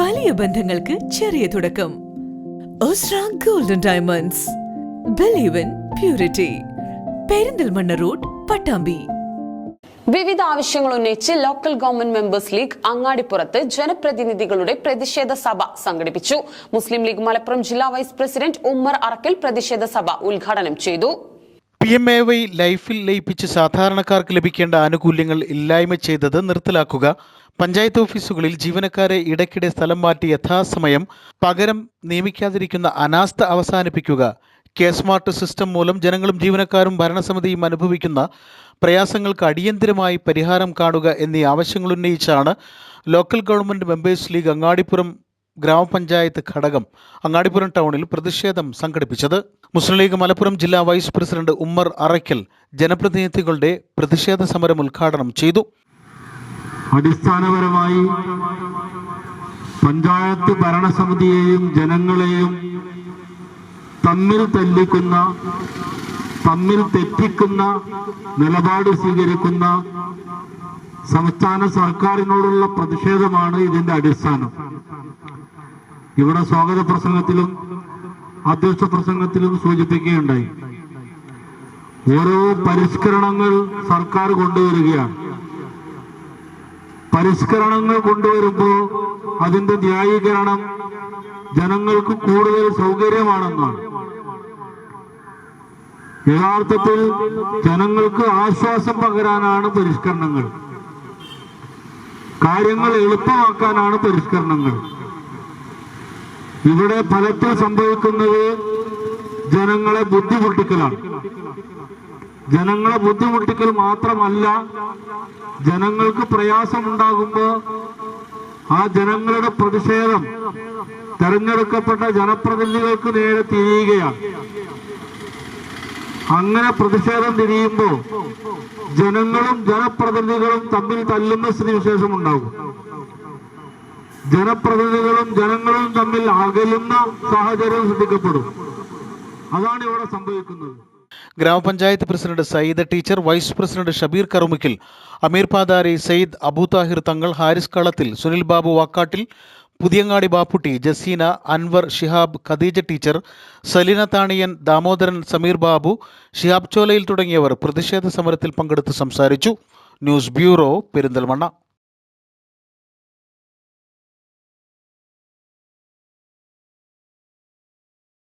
വലിയ ബന്ധങ്ങൾക്ക് ചെറിയ തുടക്കം. Golden diamonds believe in purity Perinthalmanna road Pattambi വിവിധ ആവശ്യങ്ങൾ ഉന്നയിച്ച് ലോക്കൽ ഗവൺമെന്റ് മെമ്പേഴ്സ് ലീഗ് അങ്ങാടിപ്പുറത്ത് ജനപ്രതിനിധികളുടെ പ്രതിഷേധ സഭ സംഘടിപ്പിച്ചു. മുസ്ലിം ലീഗ് മലപ്പുറം ജില്ലാ വൈസ് പ്രസിഡന്റ് ഉമ്മർ അറക്കൽ പ്രതിഷേധ സഭ ഉദ്ഘാടനം ചെയ്തു. പി എം എ വൈ ലൈഫിൽ ലയിപ്പിച്ച് സാധാരണക്കാർക്ക് ലഭിക്കേണ്ട ആനുകൂല്യങ്ങൾ ഇല്ലായ്മ ചെയ്തത് നിർത്തലാക്കുക. പഞ്ചായത്ത് ഓഫീസുകളിൽ ജീവനക്കാരെ ഇടയ്ക്കിടെ സ്ഥലം മാറ്റി യഥാസമയം പകരം നിയമിക്കാതിരിക്കുന്ന അനാസ്ഥ അവസാനിപ്പിക്കുക. കെ സ്മാർട്ട് സിസ്റ്റം മൂലം ജനങ്ങളും ജീവനക്കാരും ഭരണസമിതിയും അനുഭവിക്കുന്ന പ്രയാസങ്ങൾക്ക് അടിയന്തിരമായി പരിഹാരം കാണുക എന്നീ ആവശ്യങ്ങൾ ഉന്നയിച്ചാണ് local government members league Angadippuram ഗ്രാമപഞ്ചായത്ത് ഘടകം അങ്ങാടിപുരം ടൗണിൽ പ്രതിഷേധം സംഘടിപ്പിച്ചത്. മുസ്ലിം ലീഗ് മലപ്പുറം ജില്ലാ വൈസ് പ്രസിഡന്റ് ഉമ്മർ അറയ്ക്കൽ ജനപ്രതിനിധികളുടെ പ്രതിഷേധ സമരം ഉദ്ഘാടനം ചെയ്തു. അടിസ്ഥാനപരമായി പഞ്ചായത്ത് ഭരണസമിതിയെയും ജനങ്ങളെയും തമ്മിൽ തല്ലിക്കുന്ന തമ്മിൽ തെറ്റിക്കുന്ന നിലപാട് സ്വീകരിക്കുന്ന സംസ്ഥാന സർക്കാരിനോടുള്ള പ്രതിഷേധമാണ് ഇതിന്റെ അടിസ്ഥാനം. ഇവിടെ സ്വാഗത പ്രസംഗത്തിലും അധ്യക്ഷ പ്രസംഗത്തിലും സൂചിപ്പിക്കുകയുണ്ടായി. ഓരോ പരിഷ്കരണങ്ങൾ സർക്കാർ കൊണ്ടുവരികയാണ്. പരിഷ്കരണങ്ങൾ കൊണ്ടുവരുമ്പോൾ അതിന്റെ ന്യായീകരണം ജനങ്ങൾക്ക് കൂടുതൽ സൗകര്യമാണെന്നാണ്. യഥാർത്ഥത്തിൽ ജനങ്ങൾക്ക് ആശ്വാസം പകരാനാണ് പരിഷ്കരണങ്ങൾ. കാര്യങ്ങൾ എളുപ്പമാക്കാനാണ് പരിഷ്കരണങ്ങൾ. ഇവിടെ ഫലത്തിൽ സംഭവിക്കുന്നത് ജനങ്ങളെ ബുദ്ധിമുട്ടിക്കലാണ്. ജനങ്ങളെ ബുദ്ധിമുട്ടിക്കൽ മാത്രമല്ല ജനങ്ങൾക്ക് പ്രയാസമുണ്ടാകുമ്പോൾ ആ ജനങ്ങളുടെ പ്രതിഷേധം തെരഞ്ഞെടുക്കപ്പെട്ട ജനപ്രതിനിധികൾക്ക് നേരെ തിരിയുകയാണ്. അങ്ങനെ പ്രതിഷേധം തിരിയുമ്പോൾ ജനങ്ങളും ജനപ്രതിനിധികളും തമ്മിൽ തല്ലുന്ന സ്ഥിതിവിശേഷം ഉണ്ടാകും ജനപ്രതിനിധികളും ജനങ്ങളും തമ്മിൽ അകലുന്ന സാഹചര്യം ശ്രദ്ധിക്കപ്പെടും അതാണ് ഇവിടെ സംഭവിക്കുന്നത്. ഗ്രാമപഞ്ചായത്ത് president Sayyid teacher vice president Shabeer Karumikkil Ameer പാദാരി Sayyid Abuthahir Thangal Haris Kalathil Sunil Babu Vakkattil Puthiyangadi Bapputty Jaseena Anwar Shihab Khadeeja teacher Saleena Thaniyan Damodaran Sameer Babu Shihab Cholayil തുടങ്ങിയവർ പ്രതിഷേധ സമരത്തിൽ പങ്കെടുത്ത് സംസാരിച്ചു. News bureau Perinthalmanna.